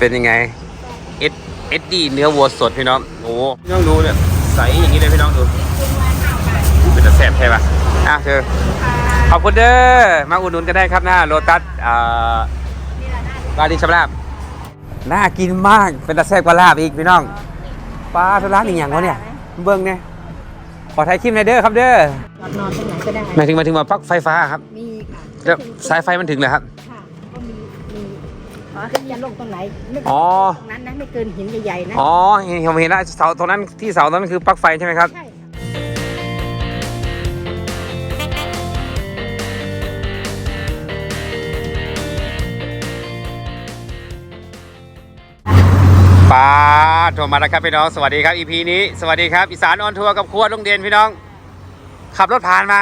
เป็นยังไงเอสเอสดีเนื้อวัวสดพี่น้องโอ้พี่น้องดูเนี่ยใสอย่างนี้เลยพี่น้องดูเป็นตะแสบใช่ปะอะเธอขอบคุณเด้อมาอุดหนุนกันได้ครับหน้าโลตัสอ่าร้านดินชำราบน่ากินมากเป็นตะแสบกว่าลาบอีกพี่น้องปลาสลัดอีกอย่างวะเนี่ยเบิ้งเนี่ยขอถ่ายคลิปหน่อยเด้อครับเด้อนอนนอนตรงไหนก็ได้หมายถึงหมายถึงว่าปลั๊กไฟฟ้าครับมีค่ะแล้วสายไฟมันถึงเลยครับค่ะก็มีมี ขอขึ้นยันลงตรงไหนไม่อ๋อ ตรงนั้นนะไม่เกินหินใหญ่ๆนะอ๋อเห็นผมเห็นแล้วเสาตรงนั้นที่เสาตรงนั้นคือปลั๊กไฟใช่ไหมครับ ใช่ค่ะป้าโทรมาแล้วครับพี่น้องสวัสดีครับ EP นี้สวัสดีครับอีสานออนทัวร์กับครัวลุงเด่นพี่น้อง ขับรถผ่านมา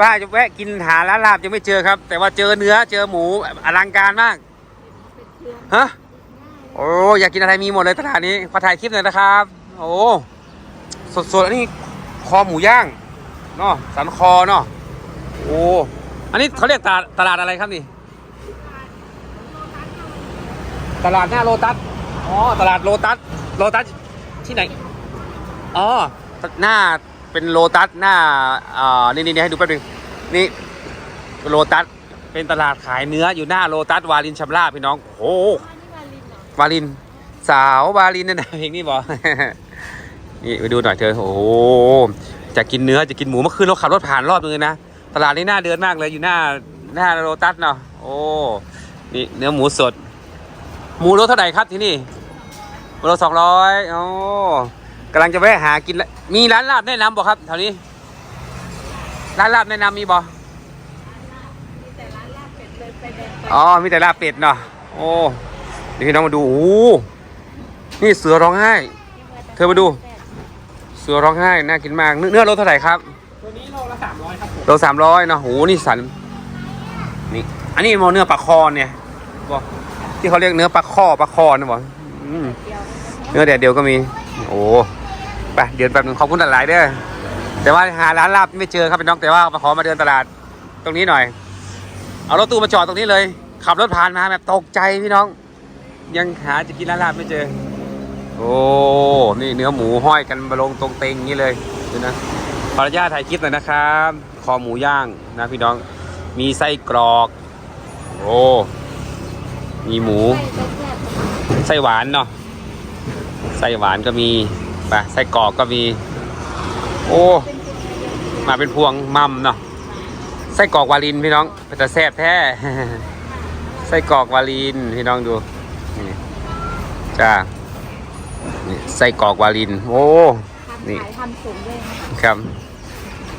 ว่าจะแวะกินหาร้านลาบยังไม่เจอครับ แต่ว่าเจอเนื้อเจอหมูอลังการมาก ฮะ โอ้อยากกินอะไรมีหมดเลยตลาดนี้ขอถ่ายคลิปหน่อยนะครับ โอ้สดๆอันนี้คอหมูย่างเนาะสันคอเนาะโอ้อันนี้เขาเรียกตลาดตลาดอะไรครับนี่ ตลาดหน้าโลตัสอ๋อตลาดโลตัสโลตัสที่ไหนอ๋อหน้าเป็นโลตัสหน้าอ่านี่นี่ให้ดูแป๊บนึงนี่โลตัส เป็นตลาดขายเนื้ออยู่หน้าโลตัสวารินชำราบพี่น้อง โอ้โหวาริน สาววารินนั่นนะเพลงนี้บอก นี่ไปดูหน่อยเธอ โอ้โหจะกินเนื้อจะกินหมูเมื่อคืนเราขับรถผ่านรอบนึงเลยนะ ตลาดนี้น่าเดินมากเลยอยู่หน้าหน้าโลตัสเนาะ โอ้ นี่เนื้อหมูสด หมูโลเท่าไหร่ครับที่นี่โลสองร้อยโอ้กำลังจะแวะหากินล้วมีร้านลาบแนะนำบ่ครับแถวนี้ ร้านลาบแนะนำมีบอ๋ อมีแต่ลาบเป็ดเนาะโอ้เดี๋ยวพี่น้องมาดูโอ้โหนี่เสือร้องไห้ เธอมาดู เสือร้องไห้น่ากินมากเนื้อเนื้อโลเท่าไหร่ครับตัวนี้โลละสามร้อยครับผมโลสามร้อยเนาะโหนี่สันนี่อันนี้มอเนื้อปลาคอเนี่ยบอกที่เขาเรียกเนื้อปลาคอปลาคอนะบอกอืมเนื้อแดดเดียวก็มี โอ้ไปเดือนแป๊บนึงขอบคุณหลายๆเด้อแต่ว่าหาร้านลาบไม่เจอครับพี่น้องแต่ว่ามาขอมาเดินตลาดตรงนี้หน่อย เอารถตู้มาจอดตรงนี้เลย ขับรถผ่านมาแบบตกใจพี่น้อง ยังหาจะกินร้านลาบไม่เจอ โอ้นี่เนื้อหมูห้อยกันมาลงตรงเต็งอย่างนี้เลยดูนะขออนุญาตถ่ายคลิปหน่อยนะครับคอหมูย่างนะพี่น้องมีไส้กรอก โอ้มีหมู ไส้หวานเนาะไส้หวานก็มีไปไส้กรอกก็มี โอ้ มาเป็นพวงมัมเนาะ ไส้กรอกวาลินพี่น้องเป็นแต่แซ่บแท้ไส้กรอกวาลินพี่น้องดูนี่จ้านี่ไส้กรอกวาลิน โอ้นี่ทำขายทำสูงด้วยนะครับ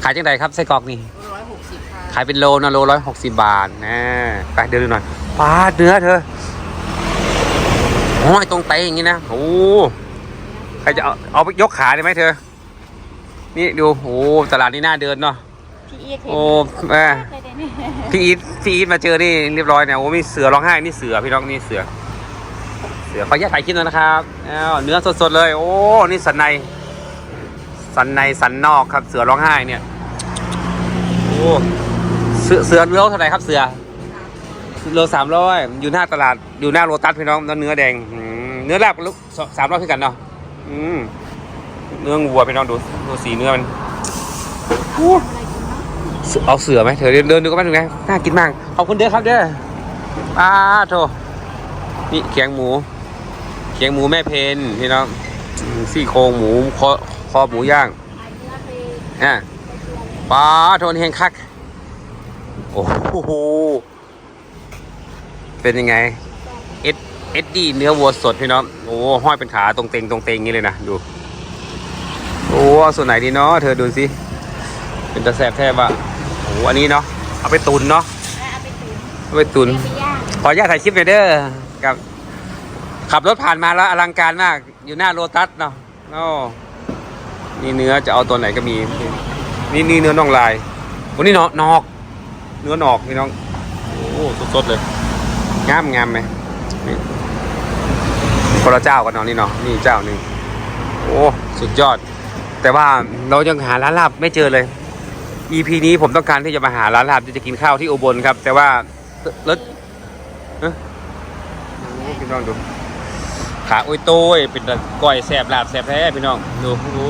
ขายจังไดครับไส้กรอกนี่ร้อยหกสิบค่ะขายเป็นโลนะโลร้อยหกสิบบาทนะไปเดินดูหน่อยปลาเนื้อเธอโอ้ยตรงเตะอย่างนี้นะโอ้ใครจะเอาเอาไปยกขาได้ไหมเธอ นี่ดูโอ้ตลาดนี้น่าเดินเนาะ พี่อีทเห็นโอ้แม่เคยได้เนี่ยพี่อีทพี่อีทมาเจอนี่เรียบร้อยเนี่ยโอ้มีเสือร้องไห้นี่เสือพี่น้องนี่เสือ เสือขออนุญาตถ่ายคลิปหน่อยนะครับอ้าวเนื้อสดๆเลย โอ้นี่สันใน สันในสันนอกครับเสือร้องไห้เนี่ยโอ้เสือเสือโลเท่าไหร่ครับเสือ โลสามร้อยอยู่หน้าตลาด อยู่หน้าโลตัสพี่น้องแล้วเนื้อแดงอืมเนื้อแรกลูกสามร้อยคือกันเนาะอืมเนื้อวัวพี่น้องดูดูสีเนื้อมัน อ เอาเสือไหมเธอเดินเดินดูก็ไม่ถึงไงน่ากินมากขอบคุณเด้อครับเด้อป้าโถนี่เขียงหมู เขียงหมูแม่เพนพี่น้องซี่โครงหมูคอคอหมูย่างนื้อไปอะปลาโทนเฮงคักโอ้โหเป็นยังไงเอสเอสดีเนื้อวัวสดพี่น้องโอ้ห้อยเป็นขาตรงเตงตรงเต่งนี้เลยนะดูโอ้ส่วนไหนดีเนาะเธอดูสิเป็นตะแสบแทบอะ โอ้อันนี้เนาะเอาไปตุนเนาะเอาไปตุ๋นเอาไปตุนเอาไปย่างขออนุญาตถ่ายคลิปหน่อยเด้อกับ ขับรถผ่านมาแล้วอลังการมาก อยู่หน้าโลตัสเนาะโอ้นี่เนื้อจะเอาตัวไหนก็มี นี่นี่เนื้อน่องลายวันนี้เนาะนอก เนื้อหนอกพี่น้องโอ้สดๆเลยงามงามไหมนี่คนละเจ้ากันเนาะนี่เนาะนี่เจ้าหนึ่งโอ้สุดยอด แต่ว่าเรายังหาร้านลาบไม่เจอเลย EP นี้ผมต้องการที่จะมาหาร้านลาบที่จะกินข้าวที่อุบลครับ แต่ว่ารถเอ้ยโอ้พี่น้องดูขาโอ้ยโต้ยเป็นตะก้อยแสบลาบแสบแท้พี่น้องดูโอ้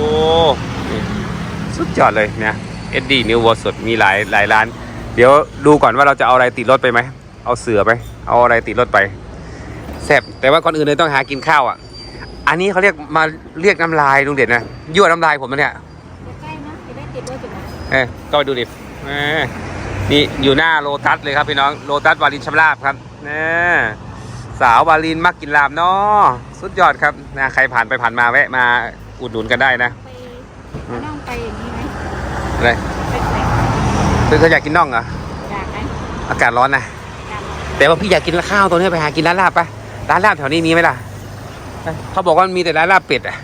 นี่สุดยอดเลยเนี่ยเอ็ดดี้นิววอสดมีหลายหลายร้าน เดี๋ยวดูก่อนว่าเราจะเอาอะไรติดรถไปไหมเอาเสือไป เอาอะไรติดรถไปแสบแต่ว่าก่อนอื่นเลยต้องหากินข้าวอะ อันนี้เขาเรียกมาเรียกน้ำลายลุงเด่นนะยั่วน้ำลายผมนะเนี่ย เอ้ยก็ไปดูดิเอ้ยนี่อยู่หน้าโลตัสเลยครับพี่น้องโลตัสวารินชำราบครับนี่สาววารินมักกินลาบเนาะสุดยอดครับนะใครผ่านไปผ่านมาแวะมาอุดหนุนกันได้นะไปน้องไปอย่างนี้ไหมอะไรไปแขวเธอเธออยากกินน่องเหรออยากไหมอากาศร้อนนะอยากแต่ว่าพี่อยากกินข้าวตรงนี้ไปหากินร้านลาบปะร้านลาบแถวนี้มีไหมล่ะเขาบอกว่ามีแต่ร้านลาบเป็ดอะ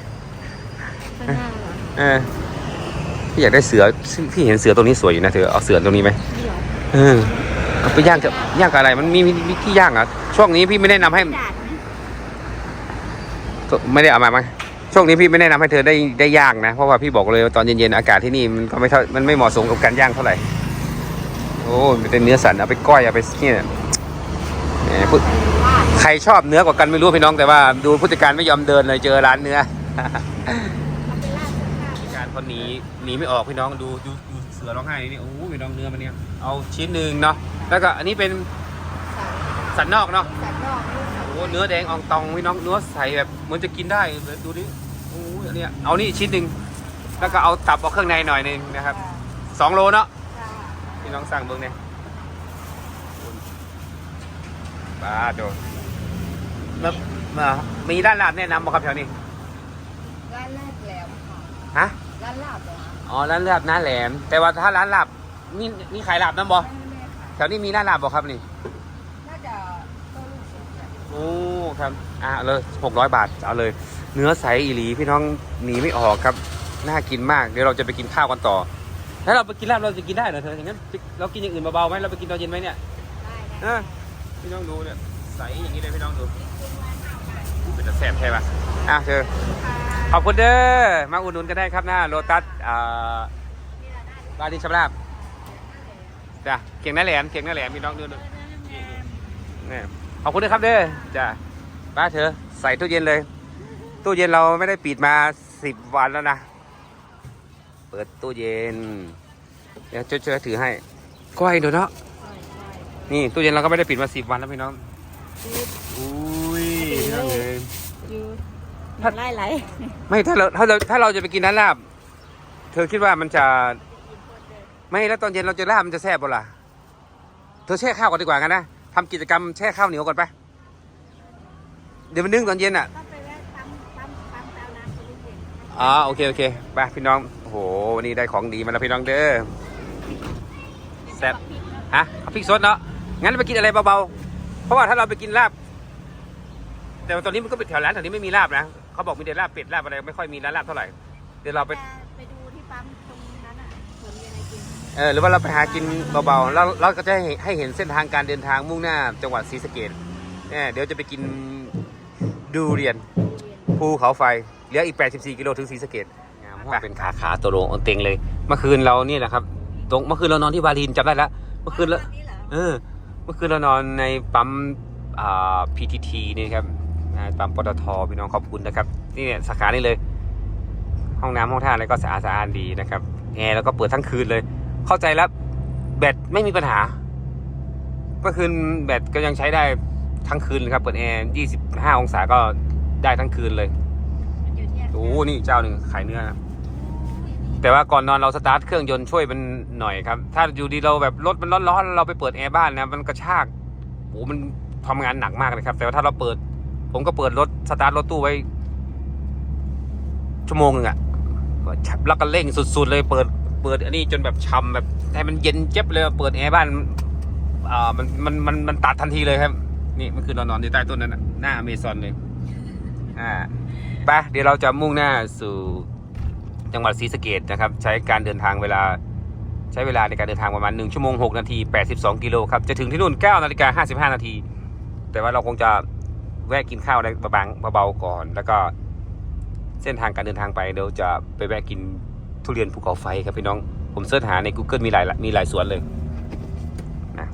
ข้างหน้าเหรอเออ พี่อยากได้เสือซึ่งพี่เห็นเสือตรงนี้สวยอยู่นะเธอเอาเสือตรงนี้ไหมนี่เหรอเออเอาไปย่างกับย่างกับอะไรมันมีมีมีที่ย่างเหรอะช่วงนี้พี่ไม่ได้นำให้ดาดไหมก็ไม่ได้เอามาไหมช่วงนี้พี่ไม่แนะนำให้เธอได้ได้ย่างนะ เพราะว่าพี่บอกเลยว่าตอนเย็นๆอากาศที่นี่มันก็ไม่เท่ามันไม่เหมาะสมกับการย่างเท่าไหร่โอ้มันเป็นเนื้อสันเอาไปก้อยเอาไปเนี่ยแหมพูดลาดใครชอบเนื้อกว่ากันไม่รู้พี่น้องแต่ว่า ดูผู้จัดการไม่ยอมเดินเลยเจอร้านเนื้อเอาไปลาด ข้างหน้าผู้จัดการคนหนีหนีไม่ออกพี่น้องดูดูดูเสือร้องไห้นี่โอ้โหพี่น้องเนื้อมันเนี่ยเอาชิ้นหนึ่งเนาะแล้วก็อันนี้เป็นสันนอกเนาะสันนอกนี่โอ้เนื้อแดงอองตองพี่น้องเนื้อใสแบบเหมือนจะกินได้เลยดูดิโอ้ยอันเนี้ยเอานี่ชิ้นหนึ่งแล้วก็เอาตับเอาเครื่องในหน่อยหนึงนะครับสองโลเนาะพี่น้องสั่งเบิ้งเนี่ยบ้าโดมามามีร้านลาบแนะนำบ่ครับแถวนี้ร้านลาบแหลมค่ะฮะ ร้านลาบเหรออ๋อร้านลาบหน้าแหลม แต่ว่าถ้าร้านลาบนี่นี่ขายลาบน้ำบ่แถวนี้มีร้านลาบบ่ครับนี่น่าจะต้นลูกชิ้นเนี่ยโอ้ครับอะเอาเลยหกร้อยบาทเอาเลย เนื้อใสอีหลีพี่น้องหนีไม่ออกครับน่ากินมากเดี๋ยวเราจะไปกินข้าวกันต่อถ้าเราไปกินลาบเราจะกินได้เหรอเธออย่างนั้นเรากินอย่างอื่นเบาๆไหมเราไปกินตอนเย็นไหมเนี่ยได้ได้อะพี่น้องดูเนี่ยใสอย่างนี้เลยพี่น้องดูเป็นจะแซ่บใช่ปะอะเธอ ขอบคุณเด้อ มาอุดหนุนกันได้ครับหน้าโลตัสอ่าบาดินชำราบจ้ะเกียงหน้าแหลมเกียงหน้าแหลมพี่น้องดูดูนี่ขอบคุณนะครับเด้อจ้ะป้าเธอใส่ตู้เย็นเลย ตู้เย็นเราไม่ได้ปิดมาสิบวันแล้วนะ เปิดตู้เย็น เดี๋ยวช่วยถือให้ก้อยดูเนาะนี่ตู้เย็นเราก็ไม่ได้ปิดมาสิบวันแล้วพี่น้องอุ้ยพี่น้องเลย ยู ถ้าไล่ไหลไม่ถ้าเราถ้าเราถ้าเราจะไปกินร้านลาบ เธอคิดว่ามันจะไม่แล้วตอนเย็นเราจะลาบมันจะแซ่บบ่ล่ะเธอแช่ข้าวก่อนดีกว่ากันนะทำกิจกรรมแช่ข้าวเหนียวก่อนไปเดี๋ยวมันนึ่งตอนเย็นอะก็ไปแวะปั๊มปั๊มปั๊มแปลน้ำไปเย็นอ๋อโอเคโอเคไปพี่น้องโอ้โหวันนี้ได้ของดีมาแล้วพี่น้องเด้อแซ่บฮะเอาพริกสดเนาะงั้นไปกินอะไรเบาๆเพราะว่าถ้าเราไปกินลาบ แต่ว่าตอนนี้มันก็เป็นแถวร้านแถวนี้ไม่มีลาบนะ เขาบอกมีแต่ลาบเป็ดลาบอะไรไม่ค่อยมีร้านลาบเท่าไหร่เดี๋ยวเราไปแต่ไปดูที่ปั๊มตรงนั้นอะเหมือนมีอะไรกินเออหรือว่าเราไปหากินเบาๆแล้วเราก็จะให้ให้เห็นเส้นทางการเดินทางมุ่งหน้าจังหวัดศรีสะเกดเนี่ยเดี๋ยวจะไปกินดูเรียนภูเขาไฟเหลืออีก 84 กิโลถึงศรีสะเกดเป็นขาขาตัวโลงอนเต็งเลย เมื่อคืนเรานี่แหละครับ ตรงเมื่อคืนเรานอนที่วารินจำได้แล้วเมื่อคืนเรานี่เหรอเออ เมื่อคืนเรานอนในปั๊มอ่า PTT นี่ครับอ่า ปั๊มปตทพี่น้องขอบคุณนะครับนี่เนี่ยสาขานี่เลย ห้องน้ำห้องท่าอะไรก็สะอาดสะอาดดีนะครับแอร์แล้วก็เปิดทั้งคืนเลย เข้าใจแล้วแบตไม่มีปัญหาเมื่อคืนแบตก็ยังใช้ได้ทั้งคืนเลยครับเปิดแอร์25 องศาก็ได้ทั้งคืนเลยมันอยู่ที่โอ้นี่เจ้าหนึ่งขายเนื้อนะแต่ว่าก่อนนอนเราสตาร์ทเครื่องยนต์ช่วยมันหน่อยครับ ถ้าอยู่ดีเราแบบรถมันร้อนๆเราไปเปิดแอร์บ้านนะมันกระชากโอ้มันทำงานหนักมากเลยครับ แต่ว่าถ้าเราเปิด ผมก็เปิดรถสตาร์ทรถตู้ไว้ ชั่วโมงนึงอะแล้วก็เร่งสุด ๆ เลยเปิดเปิดอันนี้จนแบบช่ำแบบให้มันเย็นเจ็บเลยเปิดแอร์บ้านอ่ามันมันมันมันตัดทันทีเลยครับ นี่มื่อคืนเรานอนอยู่ใต้ต้นนั้นน่ะหน้าอเมซอนเลยอ่าไปเดี๋ยวเราจะมุ่งหน้าสู่จังหวัดศรีสะเกดนะครับ ใช้การเดินทางเวลาใช้เวลาในการเดินทางประมาณ 1 ชั่วโมง 6 นาที 82 กิโลครับ จะถึงที่นู่น9นาฬิกา55 นาที แต่ว่าเราคงจะ แวะกินข้าวอะไรบางๆเบาๆก่อน แล้วก็เส้นทางการเดินทางไปเดี๋ยวจะไปแวะกินทุเรียนภูเขาไฟครับพี่น้อง ผมเสิร์ชหาใน Google มีหลายมีหลายสวนเลยนะ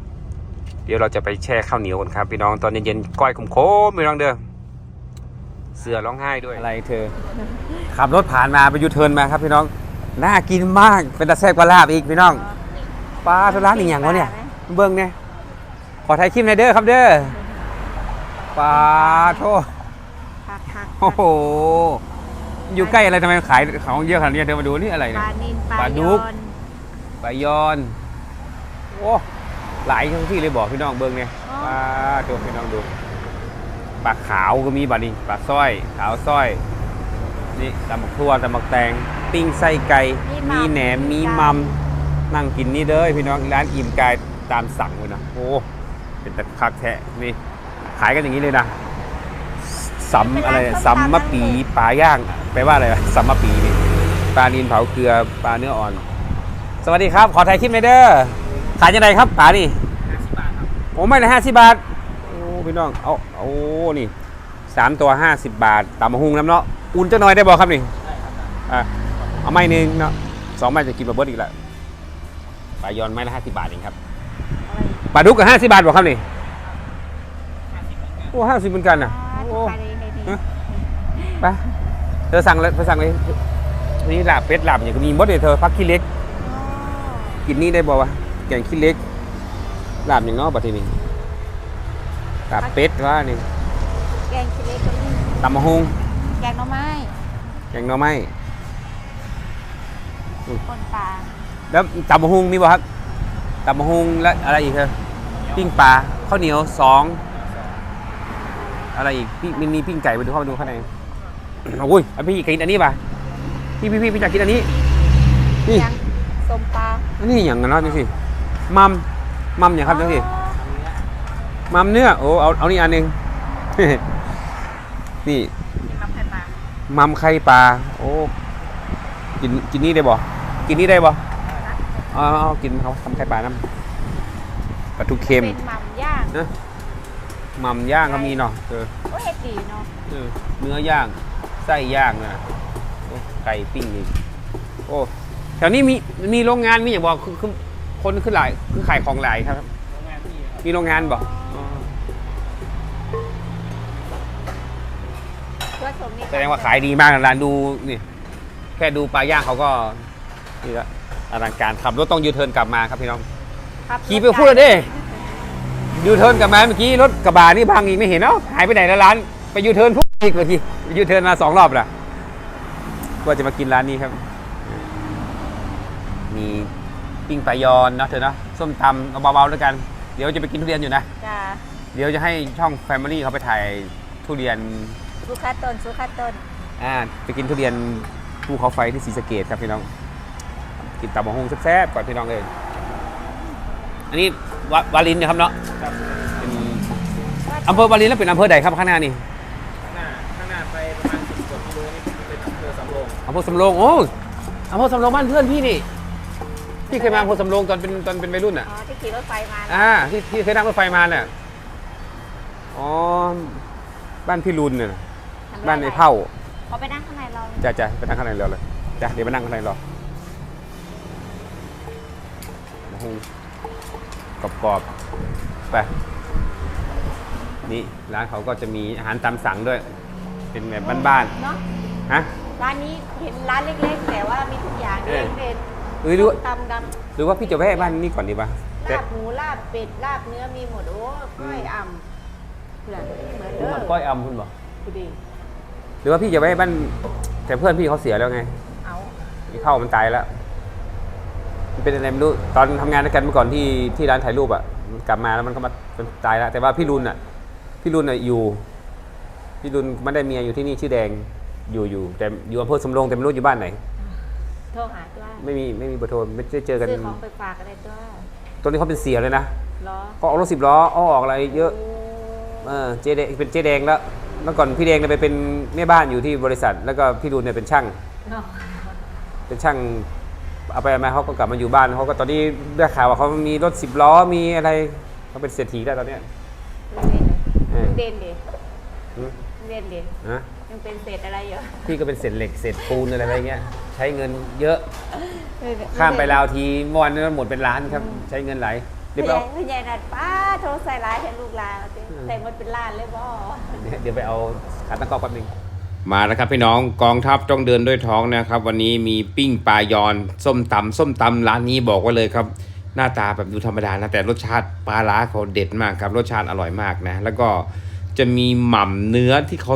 เดี๋ยวเราจะไปแช่ข้าวเหนียวกันครับพี่น้องตอนเย็นๆก้อยขมๆพี่น้องเด้อเสือร้องไห้ด้วยอะไรเธอ ขับรถผ่านมาไปยูเทิร์นมาครับพี่น้องน่ากินมากเป็นตะแซ่บกว่าลาบอีกพี่น้องปลาทุร้านอีกอย่างวะเนี่ย เบิ้งเนี่ยขอถ่ายคลิปหน่อยเด้อครับเด้อ ปลาโทษผักผักโอ้โห อยู่ใกล้อะไรทำไมขายของเยอะขนาดนี้เธอมาดูนี่อะไรปเนี่ย ลานินปลาปลาดุยกอนปลายอนโอ้หลายทั้งที่เลยบอกพี่น้องเบิ้งเนี่ยปลาตัวพี่น้องดูปลาขาวก็มีบัดนี้ปลาสร้อย ขาวสร้อย นี่ตำบักทั่วตำบักแตง ปิ้งไส้ไก่มีแหนมมีมัม นั่งกินนี่เด้อพี่น้องร้านอิ่มกายตามสั่งเลยนะโอ้เป็นแต่คักแท้นี่ ขายกันอย่างนี้เลยนะสัมอะไรเนี่ยสัมมะปีปลาย่างแปลว่าอะไรวะสัมมะปีนี่ปลานินเผาเกลือปลาเนื้ออ่อน สวัสดีครับ ขอถ่ายคลิปหน่อยเด้อขายยังไงครับปลานี่50บาทครับผมไม่ละห้าสิบบาทโอ้พี่น้องเอาโอ้นี่สามตัวห้าสิบบาทตามมาหุงน้ำเนาะอุ่นจะหน่อยได้บอกครับนี่ได้ครับได้อะเอาไม้หนึ่งเนาะสองไม้จะกินบะเบิดอีกแล้วปลายอนไม้ละห้าสิบบาทเองครับปลาดุกกับห้าสิบบาทบอกครับนี่ โอ้ห้าสิบเหมือนกันอะโอ้ปลาในในนี้ฮะไปเธอสั่งเลยเธอสั่งเลยนี่ลาบเป็ดลาบอย่างก็มีหมดเลยเธอพักขี้เล็ก กินนี่ได้บอกว่าแกงขี้เล็กลาบอย่างเนาะบัดทีนี้ลาบเป็ดว่านี่แกงชิเล็กก็มีตำมะฮุงแกงหน่อไม้แกงหน่อไม้คนปลาแล้วตำมะฮุงมีบ่ครับตำมะฮุงและอะไรอีกเธอปิ้งปลาข้าวเหนียวสอง อะไรอีกพี่มันมีปิ้งไก่ไปดูเข้าไปดูข้างในโอ้ยอันพี่กินอันนี้ป่ะพี่พี่พี่พี่อยากกินอันนี้นี่แกงส้มปลาอันนี้อย่างนั้นเนาะจังสิมัมมัมอย่างครับจังสิอ๋อมัมเนื้อโอ้เอาเอานี่อันหนึ่งนี่กินมัมไข่ปลามัมไข่ปลาโอ้กินกินนี่ได้บ่กินนี่ได้บ่เอาเอาเอากินเขาทำไข่ปลาน้ำปลาทูเค็มเป็นมัมย่างนะ มัมย่างก็มีเนาะเออโอ้ยเฮ็ดดีเนาะเออเนื้อย่างไส้ย่างนะโอ้ไก่ปิ้งอีกโอ้แถวนี้มีมีโรงงานมีอย่างบอกคือคือคนขึ้นหลายคือขายของหลายครับโรงงานที่ครับมีโรงงานบ่เพื่อสมนี่แสดงว่าขายดีมากนะร้านดูนี่แค่ดูปลาย่างเขาก็นี่ละอลังการขับรถต้องยูเทิร์นกลับมาครับพี่น้องครับขี่ไปพูดเลยดิ ยูเทิร์นกลับมาเมื่อกี้รถกระบะนี่พังอีกไม่เห็นเนาะหายไปไหนแล้วร้าน ไปยูเทิร์นพูดอีกเมื่อกี้ไปยูเทิร์นมาสองรอบละว่าจะมากินร้านนี้ครับ มีปิ้งปลายอนเนาะเธอเนาะส้มตำเอาเบาๆแล้วกัน เดี๋ยวจะไปกินทุเรียนอยู่นะจ้าเดี๋ยวจะให้ช่อง Family เขาไปถ่ายทุเรียนสุขาต้นสุขาต้นอ่าไปกินทุเรียนภูเขาไฟที่ศรีสะเกดครับพี่น้อง กินตับมะฮงแซ่บๆก่อนพี่น้องเลย อันนี้วาวาลินนะครับเนาะเป็นอำเภอวาลินแล้วเป็นอำเภอใดครับข้างหน้านี่ข้างหน้าข้างหน้าไปประมาณ10กว่ากิโลนี่เป็นอำเภอสำโรงอำเภอสำโรงโอ้อำเภอสำโรงบ้านเพื่อนพี่นี่พี่เคยมาอำเภอสำโรงตอนเป็นตอนเป็นวัยรุ่นอะอ๋อที่ขี่รถไฟมานะอ่าที่ที่เคยนั่งรถไฟมาเนี่ยอ๋อบ้านพี่รุนเนี่ยทำบ้านในเผ่าเขาไปนั่งข้างในเราจ้ะจ้ะไปนั่งข้างในเรือเลยจ้ะเดี๋ยวไปนั่งข้างในรอมะฮง กรอบๆไปนี่ร้านเขาก็จะมีอาหารตามสั่งด้วย เป็นแบบบ้านเนาะๆฮะ ร้านนี้เห็นร้านเล็กๆ แต่ว่ามีทุกอย่างเอเล็อกเด่นเอ้ยหรือว่าตำดหรือว่าพี่จะแวะบ้านนี้ก่อนดีป่ะำแต่ลาบหมูลาบเป็ดลาบเนื้อมีหมดโอ้กล้อยอ่ำเพื่อนเหมือนเด้อก้อยอำคุณบอกดูดิหรือว่าพี่จะแวะบ้านแต่เพื่อนพี่เขาเสียแล้วไงเอา ไอ้เข้ามันตายแล้ว มันเป็นอะไรไม่รู้ตอนทำงานด้วยกันเมื่อก่อนที่ที่ร้านถ่ายรูปอะมันกลับมาแล้วมันก็มาเป็นตายแล้วแต่ว่าพี่รุนอะพี่รุนอะอยู่พี่รุนไม่ได้เมียอยู่ที่นี่ชื่อแดงอยู่อยู่แต่อยู่อำเภอสำโรงแต่ไม่รู้อยู่บ้านไหน โทรหาตัวไม่มีไม่มีเบอร์โทรไม่ได้เจอกันซื้อของไปฝากอะไรตัวตอนนี้เขาเป็นเสียเลยนะเหรอเขาออกรถสิบล้ออ้อออกอะไรเยอะโเออเจแดงเป็นเจแดงแล้วเมื่อก่อนพี่แดงเนี่ยไปเป็นแม่บ้านอยู่ที่บริษัท แล้วก็พี่รุนเนี่ยเป็นช่าง เนาะ เป็นช่าง เอาไปเอามาเขาก็กลับมาอยู่บ้านเขาก็ตอนนี้ได้ข่าวว่าเขามีรถสิบล้อมีอะไรเขาเป็นเศรษฐีได้ตอนเนี้ยเออเด่นดิหืมเด่นดินะยังเป็นเศษอะไรอยู่พี่ก็เป็นเศษเหล็กเศษปูนอะไรเงี้ย ใช้เงินเยอะข้ามไปลาวทีเมื่อวานนี้หมดเป็นล้านครับ ใช้เงินไหลเดี๋ยวไปพี่ใหญ่เอาพี่ใหญ่นัดป้าโทรใส่ร้ายให้ลูกลาสิใส่หมดเป็นล้านเลยบ่เดี๋ยวไปเอาขาตั้งกล้องแป๊บนึง มาแล้วครับพี่น้องกองทัพต้องเดินด้วยท้องนะครับ วันนี้มีปิ้งปลายอนส้มตำส้มตำร้านนี้บอกไว้เลยครับ หน้าตาแบบดูธรรมดานะแต่รสชาติปลาร้าเขาเด็ดมากครับรสชาติอร่อยมากนะ แล้วก็จะมีหม่ำเนื้อที่เขา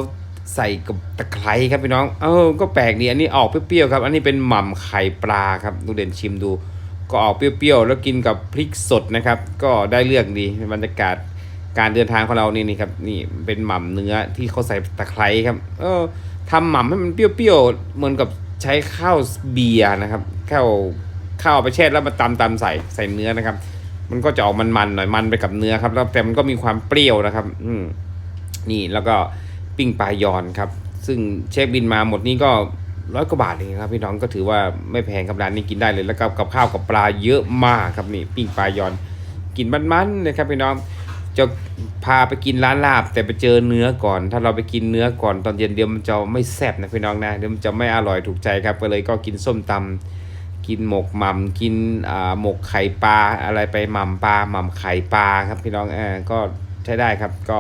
ใส่กับตะไคร้ครับพี่น้อง เออก็แปลกดีอันนี้ออกเปรี้ยวๆครับ อันนี้เป็นหม่ำไข่ปลาครับดูเด่นชิมดู ก็ออกเปรี้ยวๆแล้วกินกับพริกสดนะครับ ก็ได้เลือกดีบรรยากาศ การเดินทางของเรานี่นี่ครับนี่เป็นหม่ำเนื้อที่เขาใส่ตะไคร้ครับ เออทำหม่ำให้มันเปรี้ยวๆเหมือนกับใช้ข้าวเบียร์นะครับข้าวข้าวไปแช่แล้วมาตำตำใส่ใส่เนื้อนะครับ มันก็จะออกมันๆหน่อยมันไปกับเนื้อครับ แล้วแต่มันก็มีความเปรี้ยวนะครับ อืมนี่แล้วก็ปิ้งปลายอนครับ ซึ่งเช็คบินมาหมดนี้ก็ร้อยกว่าบาทเองครับพี่น้องก็ถือว่าไม่แพงครับร้านนี้กินได้เลยแล้วก็กับข้าวกับปลาเยอะมากครับนี่ปิ้งปลายอน กินมันๆนะครับพี่น้อง จะพาไปกินร้านลาบ แต่ไปเจอเนื้อก่อน ถ้าเราไปกินเนื้อก่อนตอนเย็นเดี๋ยวมันจะไม่แซ่บนะพี่น้องนะเดี๋ยวมันจะไม่อร่อยถูกใจครับก็เลยก็กินส้มตำกินหมกหม่ำกินอ่าหมกไข่ปลาอะไรไปหม่ำปลาหม่ำไข่ปลาครับพี่น้องเออก็ใช้ได้ครับก็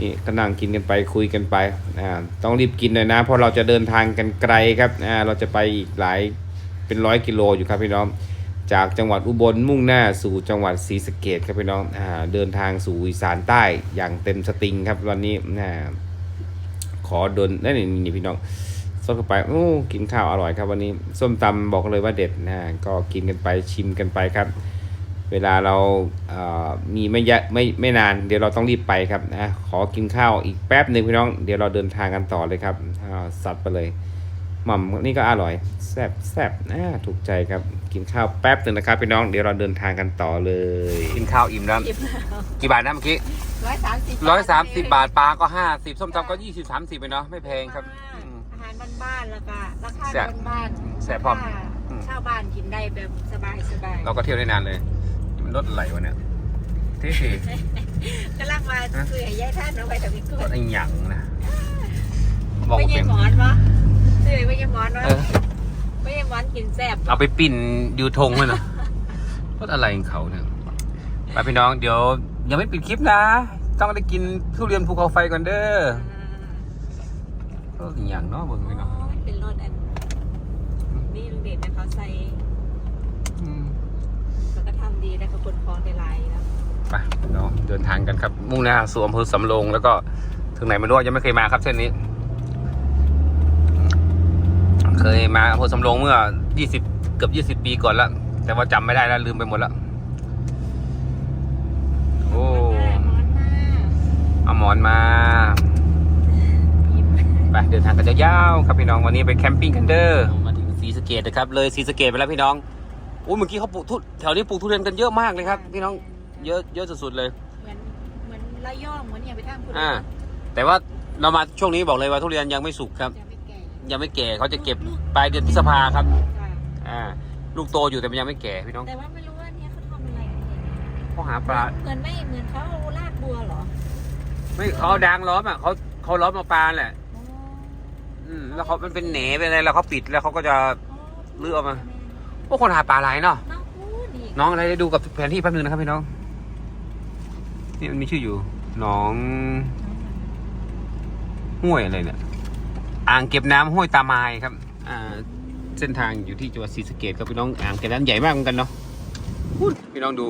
นี่ก็นั่งกินกันไปคุยกันไปอ่าต้องรีบกินหน่อยนะ เพราะเราจะเดินทางกันไกลครับอ่าเราจะไปอีกหลายเป็นร้อยกิโลอยู่ครับพี่น้อง จากจังหวัดอุบลมุ่งหน้าสู่จังหวัดศรีสะเกดครับพี่น้องอ่าเดินทางสู่อีสานใต้อย่างเต็มสตริงครับวันนี้อ่าขอเดินนี่นนี่พี่น้องสดเข้าไปโอ้กินข้าวอร่อยครับวันนี้ส้มตำบอกเลยว่าเด็ดนะก็กินกันไปชิมกันไปครับ เวลาเราเอ่อมีไม่ยะไม่ไม่นานเดี๋ยวเราต้องรีบไปครับนะขอกินข้าวอีกแป๊บหนึ่งพี่น้อง เดี๋ยวเราเดินทางกันต่อเลยครับอ่าสัตว์ไปเลยหม่ำนี่ก็อร่อยแซ่บแซ่บอ่าถูกใจครับ กินข้าวแป๊บหนึ่งนะครับพี่น้องเดี๋ยวเราเดินทางกันต่อเลยกินข้าวอิ่มแล้วอิ่มแล้วกี่บาทนะเมื่อกี้ร้อยสามสิบร้อยสามสิบบาทปลาก็ห้าสิบส้มตำก็ยี่สิบสามสิบไปเนาะไม่แพงครับอืมอาหารบ้านๆแล้วก็ราคาแซ่บ บ้านๆแซ่บพร้อมราคาอืมชาวบ้านกินได้แบบสบายสบายเราก็เที่ยวได้นานเลยนี่มันรถไหลวะเนี่ยที่สี่กำลังมาคุยกับยายท่านเอาไปทำอีกรคถนไอ้หยังนะบอกไม่ว่าใช่เป็นหมอนวะซื้อไม่ใช่หมอนวะเออ ไม่ใช่หมอนกินแซ่บเอาไปปิ่นยูทงเลยนะรถอะไรของเขาเนี่ยไปพี่น้องเดี๋ยว ยังไม่ปิดคลิปนะ ต้องได้กินทุเรียนภูเขาไฟก่อนเด้อก็อย่างเนาะเบิ่งพี่น้องอ๋อมันเป็นรถอันนี่ลุงเด่นนะเขาใส่อืมเขาก็ทำดีนะเขาคนคล้องในลายนะไปเนาะเดินทางกันครับ มุ่งหน้าสู่อำเภอสำโรงแล้วก็ถึงไหนไม่รู้ยังไม่เคยมาครับเส้นนี้ เคยมาอำเภอสำโรงเมื่อ20เกือบ20ปีก่อนแล้วแต่ว่าจำไม่ได้แล้วลืมไปหมดแล้วโอ้หมอนมาเอาหมอนมายิ้มไปเดินทางกันยาวๆครับพี่น้องวันนี้ไปแคมปิ้งกันเด้อมาถึงศรีสะเกดนะครับ เลยศรีสะเกดไปแล้วพี่น้องโอ้เมื่อกี้เขาปลูกทุแถวนี้ปลูกทุเรียนกันเยอะมากเลยครับ พี่น้องเยอะเยอะสุดๆเลย เหมือนเหมือนระยองเหมือนอย่าไปทางพูดอ่าแต่ว่าเรามาช่วงนี้บอกเลยว่าทุเรียนยังไม่สุกครับจะไม่แก่ ยังไม่แก่เขาจะเก็บปลายเดือนพฤษภาครับ ค่ะอ่า ลูกโตอยู่แต่มันยังไม่แก่พี่น้องแต่ว่าไม่รู้ว่าเนี่ยเขาทำอะไรกันเนี่ยเขาหาปลาเหมือนไม่เหมือนเขาเอาลากบัวเหรอไม่เขาเอาดางล้อมอะเขาเขาล้อมเอาปลาแหละ อ๋ออืมแล้วเขามันเป็นแหนเป็นอะไรแล้วเขาปิดแล้วเขาก็จะอ๋อเลือกเอามาพวกคนหาปลาหลายเนาะ น้องพูดอีกน้องอะไรได้ดูกับแผนที่แป๊บนึงนะครับพี่น้อง นี่มันมีชื่ออยู่หนองห้วยอะไรเนี่ย อ่างเก็บน้ำห้วยตาไมายครับเส้นทางอยู่ที่จังหวัดศรีสะเกดครับพี่น้องอ่างเก็บน้ำใหญ่มากเหมือนกันเนาะพูดพี่น้องดู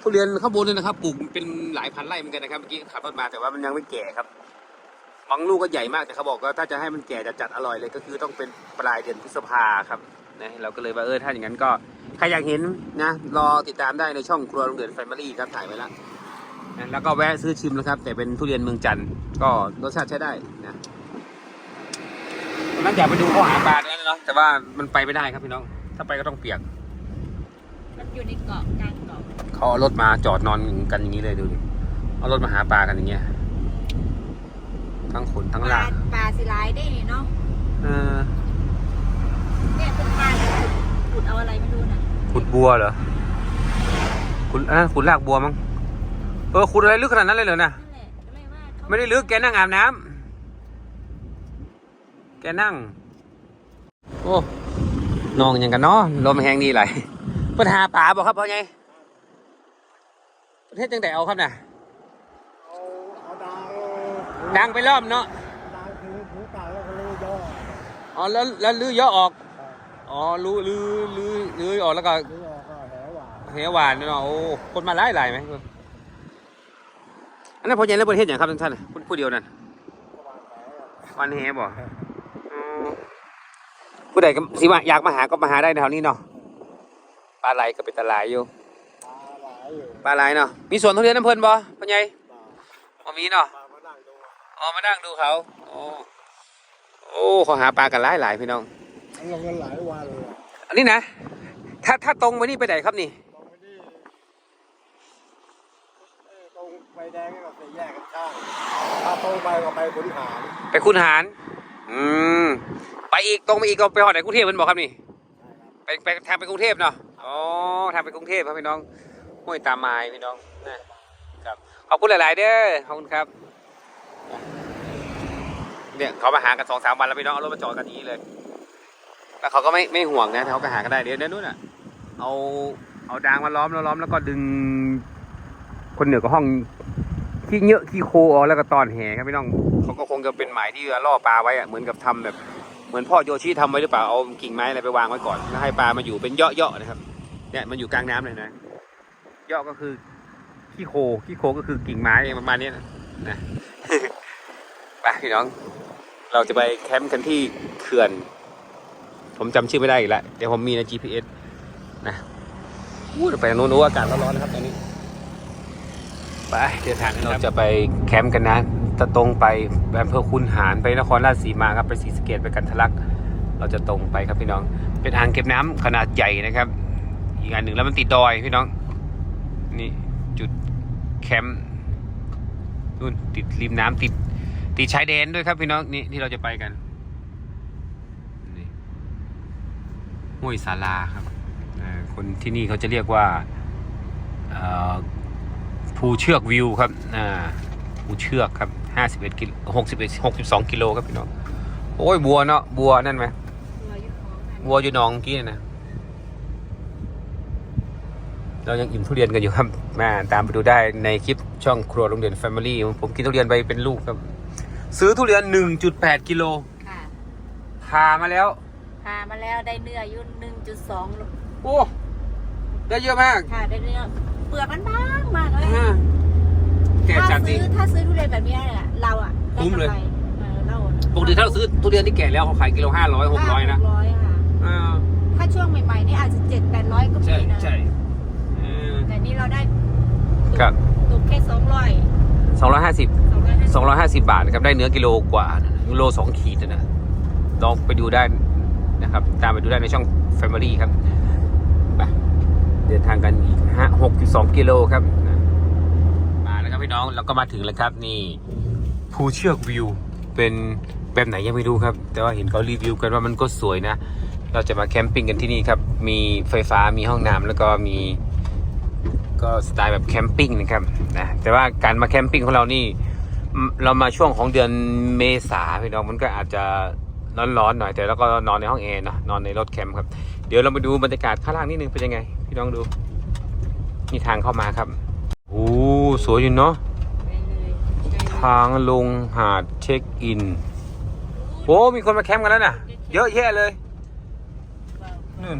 ทุเรียนข้างบนเลยนะครับปลูกเป็นหลายพันไร่เหมือนกันนะครับเมื่อกี้ขับรถมาแต่ว่ามันยังไม่แก่ครับบางลูกก็ใหญ่มากแต่เขาบอกว่าถ้าจะให้มันแก่จะจัดอร่อยเลยก็คือต้องเป็นปลายเดือนพฤษภาครับนะเราก็เลยว่าเออถ้าอย่างนั้นก็ใครอยากเห็นนะรอติดตามได้ในช่องครัวโรงเรียนแฟมิลี่ครับถ่ายไว้แล้วแล้วก็แวะซื้อชิมนะครับ แต่เป็นทุเรียนเมืองจันทร์ก็รสชาติใช้ได้นะ ตอนนั้นอยากไปดูเขาหาปลาด้วยนะเนาะแต่ว่ามันไปไม่ได้ครับพี่น้อง ถ้าไปก็ต้องเปียกมันอยู่ในเกาะกลางเกาะเขาเอารถมาจอดนอนกันอย่างนี้เลยดูดิเอารถมาหาปลากันอย่างเงี้ยทั้งขนทั้งปลาลากปลาสิไลายได้นี่เนาะเออเนี่ยเป็นปลาเนี่ยขุดเอาอะไรไม่รู้นะขุดบัวเหรอขุดอะขุดลากบัวมั้งเออขุดอะไรลึกขนาดนั้นเลยเหรอนะนั่นแหละก็เลยว่าเขาไม่ได้ลึกแกนั่งอาบน้ำ แกนั่ง โอ้นองอย่างกันเนาะลมแห้งดีไหลปัญหาป่าบอกครับพ่อไงประเทศจังไดเอาครับน่ะเอาเอาดาวดังไปรอบเนาะดาวคือหูเก่าอ๋อแล้วแล้วลื้อเยอะออก อ๋อลื้อลื้อลื้อลื้อออกแล้วก็แหวานเหวานเนาะโอ้คนมาหลายหลายไหมอันนั้นพอใหญ่แล้วประเทศอย่างครับท่านผู้ผู้เดียวนั่นวันแฮบ่ ผู้ใดก็สิว่าอยากมาหาก็มาหาได้แถวนี้เนาะปลาไหลก็เป็นตลาดอยู่ปลาหลายอยู่ปลาไหลเนาะมีสวนทุเรียนน้ำเพลินบ่พ่อใหญ่ปลาบ่มีเนาะปลามานั่งดูอ๋อมานั่งดูเขาโอ้โอ้เขาหาปลากันหลายหลายพี่น้องมันลงกันหลายวันเลยอะอันนี้นะถ้าถ้าตรงไปนี่ไปไหนครับนี่ตรงไปที่เอ้ยตรงไฟแดงก็ไปแยกกันข้างถ้าตรงไปก็ไปขุนหารไปคุณหารอืม ไปอีกตรงไปอีกก็ไปหอดไหนกรุงเทพมันบอกครับนี่ไปไปทางไปกรุงเทพเนาะอ๋อทางไปกรุงเทพครับพี่น้องห้วยตามไม้พี่น้องนะครับขอบคุณหลาย ๆ เด้อขอบคุณครับเนี่ยเขามาหากันสองสามวันแล้วพี่น้องเอารถมาจอดกันนี้เลยแล้วเขาก็ไม่ไม่ห่วงนะเขาก็หากันได้เดี๋ยวนู้นอะ เอาเอาดางมาล้อมแล้วล้อมแล้วก็ดึง คนเหนือก็ห้องขี้เยอะขี้โคออกแล้วก็ตอนแห่ครับพี่น้องเขาก็คงจะเป็นหมายที่ล่อปลาไว้อะเหมือนกับทำแบบ เหมือนพ่อโยชิทำไว้หรือเปล่าเอากิ่งไม้อะไรไปวางไว้ก่อนแล้วให้ปลามาอยู่เป็นเยาะๆนะครับ เนี่ยมันอยู่กลางน้ำเลยนะเยาะก็คือขี้โคขี้โคก็คือกิ่งไม้ประมาณนี้นะนะไปพี่น้อง เราจะไปแคมป์กันที่เขื่อน ผมจำชื่อไม่ได้อีกแล้วเดี๋ยวผมมีใน GPS นะอู้ไปทางโน้นโอ้อากาศร้อนๆนะครับตอนนี้ไปเดินทางเราจะไปแคมป์กันนะ จะตรงไปอำเภอคุนหารไปนครราชสีมาครับไปศรีสะเกดไปกันทะลัก เราจะตรงไปครับพี่น้อง เป็นอ่างเก็บน้ำขนาดใหญ่นะครับ อีกอันหนึ่งแล้วมันติดดอยพี่น้อง นี่จุดแคมป์นู่นติดริมน้ำติดติดชายแดนด้วยครับพี่น้องนี่ที่เราจะไปกันนี่ห้วยสาราครับคนที่นี่เขาจะเรียกว่าภูเชือกวิวครับอ่า ภูเชือกครับห้าสิบเอ็ดกิโลหกสิบเอ็ดหกสิบสองกิโลครับพี่น้องโอ้ยบัวเนาะบัวนั่นไหมตัวยุคของมันบัวอยู่หนองเมื่อกี้นะเรายังอิ่มทุเรียนกันอยู่ครับมาตามไปดูได้ในคลิปช่องครัวโรงเรียน Family ผมกินทุเรียนไปเป็นลูกครับ ซื้อทุเรียน 1.8 กิโลค่ะพามาแล้วพามาแล้วได้เนื้ออยู่หนึ่งจุดสองโอ้ได้เยอะมาก ค่ะได้เนื้อเปลือกมันบางมากเลยอ่า แกะถ้าจัดดิซื้อถ้าซื้อทุเรียนแบบเนี้ยเนี่ยเราอะได้คุ้มเลย กำไรเออเราปกติถ้าเราซื้อทุเรียนที่แก่แล้วเขาขายกิโลห้าร้อยหกร้อยนะหกร้อยค่ะอ่าถ้าช่วงใหม่ๆนี่อาจจะเจ็ดแปดร้อยก็มีใช่นะใช่อืมแต่นี่เราได้ครับ ตกแค่สองร้อยสองร้อยห้าสิบ สองร้อยห้าสิบ250 บาทนะครับได้เนื้อกิโลกว่านะกิโลสองขีดนะนะลองไปดูได้นะครับ ตามไปดูได้ในช่อง Family ครับไปเดินทางกันอีกฮะ6.2กิโลครับนะมาแล้วครับพี่ น้องแล้วก็มาถึงแล้วครับนี่ภูเชือกวิวเป็นแบบไหนยังไม่รู้ครับ แต่ว่าเห็นเขารีวิวกันว่ามันก็สวยนะ เราจะมาแคมปิ้งกันที่นี่ครับ มีไฟฟ้ามีห้องน้ำแล้วก็มีก็สไตล์แบบแคมปิ้งนะครับนะแต่ว่าการมาแคมปิ้งของเรานี่เรามาช่วงของเดือนเมษาพี่น้องมันก็อาจจะร้อนๆหน่อยแต่เราก็นอนในห้องแอร์นะนอนในรถแคมป์ครับ เดี๋ยวเรามาดูบรรยากาศข้างล่างนิดนึงเป็นยังไง พี่น้องดูนี่ทางเข้ามาครับ โอ้สวยอยู่เนาะทางลงหาดเช็คอิน โอ้มีคนมาแคมป์กันแล้วนะเยอะแยะเลยนู่น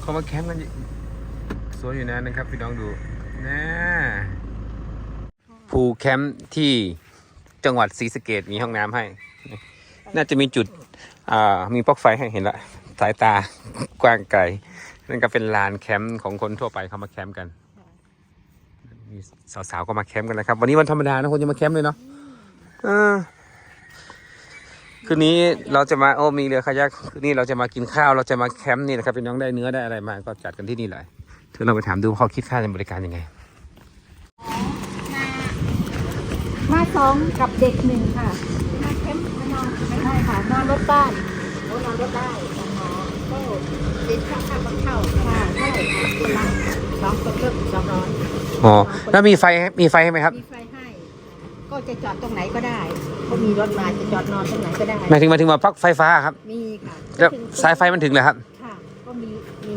เขามาแคมป์กันสวยอยู่นะนะครับ พี่น้องดูนะภูแคมป์ที่จังหวัดศรีสะเกดมีห้องน้ำให้ น่าจะมีจุดอ่ามีปลั๊กไฟให้เห็นละ สายตากว้างไกล นั่นก็เป็นลานแคมป์ของคนทั่วไปเขามาแคมป์กันมีสาวๆก็มาแคมป์กันแล้วครับ วันนี้วันธรรมดานะคนจะมาแคมป์เลยเนาะเออคืนนี้เราจะมาโอ้มีเรือคายักคืนนี้เราจะมากินข้าวเราจะมาแคมป์นี่นะครับพี่น้องได้เนื้อได้อะไรมาก็จัดกันที่นี่เลยเธอเราไปถามดูว่าเขาคิดค่าในบริการยังไงมาสองกับเด็กหนึ่งค่ะมาเข้มมานอนไม่ได้ค่ะนอนรถบ้านโอ้นอนรถได้ อ๋อก็เด็กข้าวข้าวเข้าค่ะใช่ค่ะคนละสองคนก็สองร้อยอ๋อแล้วมีไฟให้มีไฟให้ไหมครับ มีไฟให้ ก็จะจอดตรงไหนก็ได้ก็มีรถมาจะจอดนอนตรงไหนก็ได้หมายถึงหมายถึงมาปลั๊กไฟฟ้าครับ มีค่ะแล้วถึงสายไฟมันถึงเลยครับ ค่ะ ก็มีมี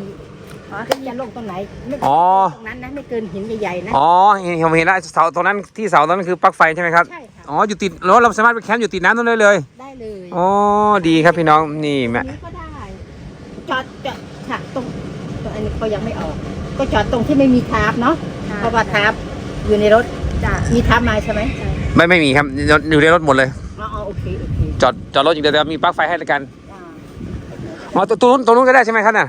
ก็จะลงตรงไหนไม่อ๋อตรงนั้นนะไม่เกินหินใหญ่ๆนะอ๋อเห็นผมเห็นแล้วเสาตรงนั้นที่เสาตรงนั้นคือปลั๊กไฟใช่ไหมครับใช่ค่ะอ๋ออยู่ติดรถเราสามารถไปแคมป์อยู่ติดน้ำตรงนั้นเลย ได้เลยอ๋อดีครับพี่น้องนี่ตรแม่ งนี้ก็ได้ จอดจอดค่ะตรง ตรงอันนี้เขายังไม่ออก ก็จอดตรงที่ไม่มีทาร์ปเนาะเพราะว่าทาร์ปอยู่ในรถมีทาร์ปมาใช่ไหมไม่ไม่มีครับอยู่ในรถหมดเลย อ๋ออ๋อโอเคโอเคจอดจอดรถอย่างเดียวแต่มีปลั๊กไฟให้แล้วกันอ่าอ๋อตรงตรงนู้นตรงนู้นก็ได้ใช่ไหมครับน่ะ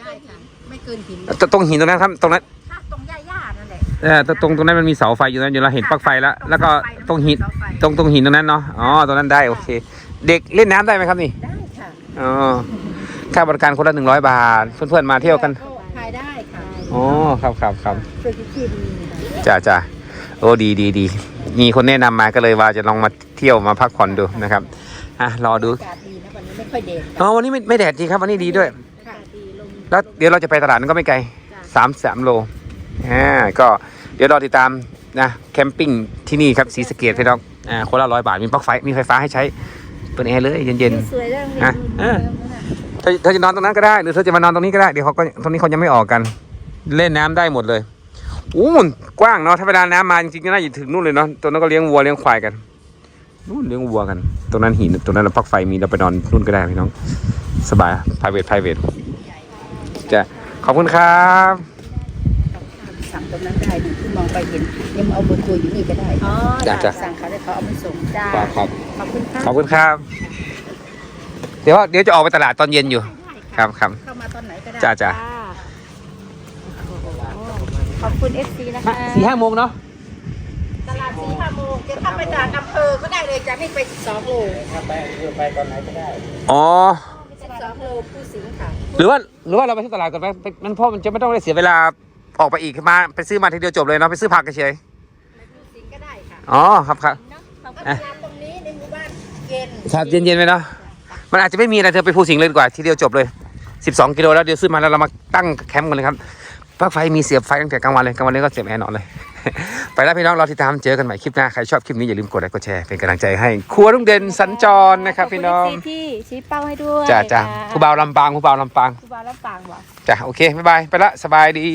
ได้ค่ะไม่เกินหินตรงตรงหินตรงนั้นครับตรงนั้นถ้าตรงหญ้าๆนั่นแหละเออตรงตรงตรงนั้นมันมีเสาไฟอยู่นั้นอยู่เราเห็นปลั๊กไฟแล้วแล้วก็ตรงหินเสาไฟตรงตรงหินตรงนั้นเนาะอ๋อตรงนั้นได้โอเค เด็กเล่นน้ำได้ไหมครับนี่ได้ค่ะอ๋อค่าบริการคนละหนึ่งร้อยบาทเพื่อนๆมาเที่ยวกันขายได้ค่ะ อ๋อครับครับครับเพื่อที่ที่ดีค่ะจ้าจ้าโอ้ดีดีดีมีคนแนะนำมาก็เลยว่าจะลองมาเที่ยวมาพักผ่อนดูนะครับอะรอดูอากาศดีนะวันนี้ไม่ค่อยเด็ดอ๋อวันนี้ไม่ไม่แดดจริงครับวันนี้ดีด้วยค่ะดีลมแล้วเดี๋ยวเราจะไปตลาดนั้นก็ไม่ไกลสามสามโลอ่าก็เดี๋ยวรอติดตามนะแคมปิ้งที่นี่ครับศรีสะเกดพี่น้องอ่าคนละร้อยบาทมีปลั๊กไฟมีไฟฟ้าให้ใช้เปิดแอร์เลยเย็นสวยเรื่องนี้อะเออๆเธอเธอจะนอนตรงนั้นก็ได้ หรือเธอจะมานอนตรงนี้ก็ได้เดี๋ยวเขาก็ตรงนี้เขายังไม่ออกกัน เล่นน้ำได้หมดเลยอู้มันกว้างเนาะถ้าเวลาน้ำมาจริงๆก็น่าจะถึงนู่นเลยเนาะตรงนั้นก็เลี้ยงวัวเลี้ยงควายกันนู่นเลี้ยงวัวกัน ตรงนั้นหินตรงนั้นเราปลั๊กไฟมีเราไปนอนนู่นก็ได้พี่น้อง สบาย private private จะขอบคุณครับสั่งตรงนั้นได้ดูที่มองไปเห็นยังเอาเบนตัวอยู่นี่ก็ได้อ๋อจ้ะจ้ะสั่งเขาได้เขาเอาไปส่งจ้าครับขอบคุณค่ะขอบคุณครับ เดี๋ยวว่าเดี๋ยวจะออกไปตลาดตอนเย็นอยู่ ครับครับเข้ามาตอนไหนก็ได้จ้าจ้า ขอบคุณ FC นะคะสี่ห้าโมงเนาะตลาดสี่ห้าโมงจะถ้าไปตลาดอำเภอก็ได้เลยจะไม่ไปสิบสองโลถ้าไปคือไปตอนไหนก็ได้อ๋อสิบสองโลผู้สิงห์ค่ะ หรือว่าหรือว่าเราไปที่ตลาดก่อนไหมไปมันเพราะมันจะไม่ต้องได้เสียเวลาออกไปอีกมาไปซื้อมาทีเดียวจบเลยเนาะไปซื้อผักเฉยผู้สิงห์ก็ได้ค่ะๆอ๋อครับครับเนาะเขาก็ทำตรงนี้ในหมู่บ้านเย็นครับเย็นๆไปเนาะมันอาจจะไม่มีอะไรเธอไปภูสิงห์เลยดีกว่าทีเดียวจบเลย 12 กิโลแล้วเดี๋ยวซื้อมาแล้วเรามาตั้งแคมป์กันเลยครับ พักไฟมีเสียบไฟตั้งแต่กลางวันเลยกลางวันนี้ก็เสียบแอร์นอนเลย ไปแล้วพี่น้องเราติดตามเจอกันใหม่คลิปหน้า ใครชอบคลิปนี้อย่าลืมกดไลค์กดแชร์เป็นกำลังใจให้ ครัวลุงเด่นสัญจรนะครับ พี่น้องพี่ชี้เป้าให้ด้วยจ้าจ้าค่ะครูบาวลำปางครูบ่าวลำปางครูบ่ารับปางวะจ้าโอเคบ๊ายบายไปละสบายดี